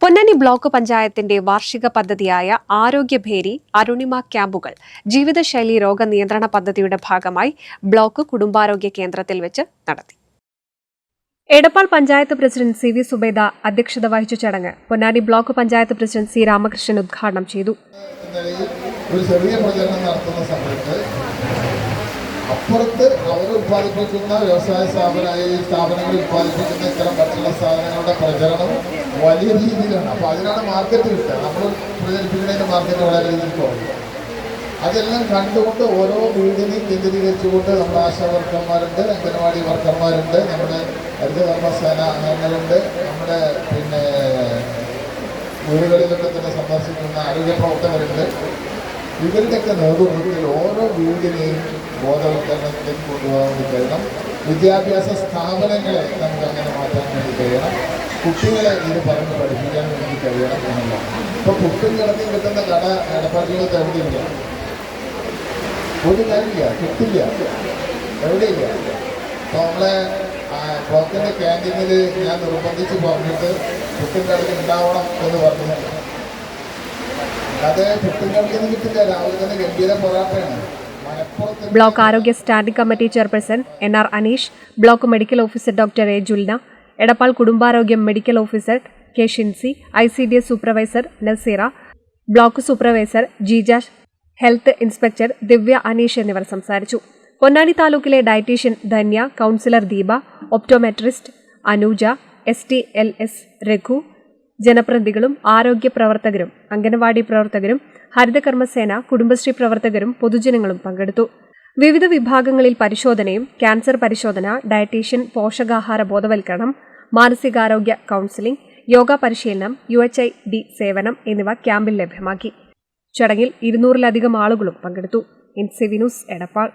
Ponnani block പഞ്ചായത്തിന്റെ വാർഷിക പദ്ധതിയായ ആരോഗ്യഭേരി അരുണിമ ക്യാമ്പുകൾ ജീവിതശൈലി രോഗ നിയന്ത്രണ പദ്ധതിയുടെ ഭാഗമായി ബ്ലോക്ക് കുടുംബാരോഗ്യ കേന്ദ്രത്തിൽ വെച്ച് നടത്തി. Edappal panchayat president C V Subaida അധ്യക്ഷത വഹിച്ച ചടങ്ങ് Ponnani block panchayat president C Ramakrishnan ഉദ്ഘാടനം ചെയ്തു. ഒരു ചെറിയ നടത്തുന്ന അപ്പുറത്ത് അവർ ഉത്പാദിപ്പിക്കുന്ന വ്യവസായ സ്ഥാപനങ്ങൾ ഉത്പാദിപ്പിക്കുന്ന ഇത്തരം ഭക്ഷണ സാധനങ്ങളുടെ വലിയ രീതിയിലാണ്. അപ്പോൾ അതിനാണ് മാർക്കറ്റ് കിട്ടുക. നമ്മൾ പ്രചരിപ്പിക്കുന്നതിന്റെ മാർക്കറ്റ് വളരെ രീതിയിൽ കുറയും അതെല്ലാം കണ്ടുകൊണ്ട് ഓരോ വീടിനെയും കേന്ദ്രീകരിച്ചുകൊണ്ട് നമ്മുടെ ആശാ വർക്കർമാരുണ്ട് അംഗനവാടി വർക്കർമാരുണ്ട് നമ്മുടെ ഹരിതകർമ്മസേന അംഗങ്ങളുണ്ട് നമ്മുടെ പിന്നെ വീടുകളിലൊക്കെ തന്നെ സന്ദർശിക്കുന്ന ആരോഗ്യ പ്രവർത്തകരുണ്ട്. ഇവരുടെയൊക്കെ നേതൃത്വത്തിൽ ഓരോ വീടിനെയും ബോധവൽക്കരണത്തിലേക്ക് കൊണ്ടുപോകാൻ വേണ്ടി കഴിയണം. വിദ്യാഭ്യാസ സ്ഥാപനങ്ങളെ നമുക്ക് അങ്ങനെ മാറ്റാൻ വേണ്ടി കഴിയണം. കുട്ടികളെ ഇത് പറഞ്ഞ് പഠിപ്പിക്കാൻ വേണ്ടി കഴിയണം എന്നല്ല ഇപ്പൊ കുട്ടികൾ കിടത്തി കിട്ടുന്ന കട എടപ്പാടികളത്ത് എവിടെയില്ല ഒരു കാര്യമില്ല കിട്ടില്ല. എവിടെയില്ല. അപ്പൊ നമ്മളെ പുറത്തിന്റെ ക്യാന്റീനിൽ ഞാൻ നിർബന്ധിച്ച് പറഞ്ഞിട്ട് പുട്ടും കടത്തി ഉണ്ടാവണം എന്ന് പറഞ്ഞു. അത് പുട്ടും കടത്തിൽ കിട്ടില്ല. രാവിലെ തന്നെ ഗംഭീര പൊറാട്ടയാണ് ബ്ലോക്ക് ആരോഗ്യ standing committee chairperson N R Aneesh block medical officer doctor A Julna Edappal കുടുംബാരോഗ്യം medical officer K Shincy I C D S supervisor Naseera block supervisor Jeejash health inspector Divya Aneesh എന്നിവർ സംസാരിച്ചു. പൊന്നാനി താലൂക്കിലെ dietitian Dhanya counsellor Deepa optometrist Anuja S T L S Raghu ജനപ്രതിനിധികളും ആരോഗ്യ പ്രവർത്തകരും അംഗനവാടി പ്രവർത്തകരും ഹരിതകർമ്മസേന കുടുംബശ്രീ പ്രവർത്തകരും പൊതുജനങ്ങളും പങ്കെടുത്തു. വിവിധ വിഭാഗങ്ങളിൽ പരിശോധനയും ക്യാൻസർ പരിശോധന ഡയറ്റീഷ്യൻ പോഷകാഹാര ബോധവൽക്കരണം മാനസികാരോഗ്യ കൗൺസിലിംഗ് യോഗ പരിശീലനം യു എച്ച് ഐ ഡി സേവനം എന്നിവ ക്യാമ്പിൽ ലഭ്യമാക്കി. ചടങ്ങിൽ ഇരുന്നൂറിലധികം ആളുകളും പങ്കെടുത്തു. N C V Edappal.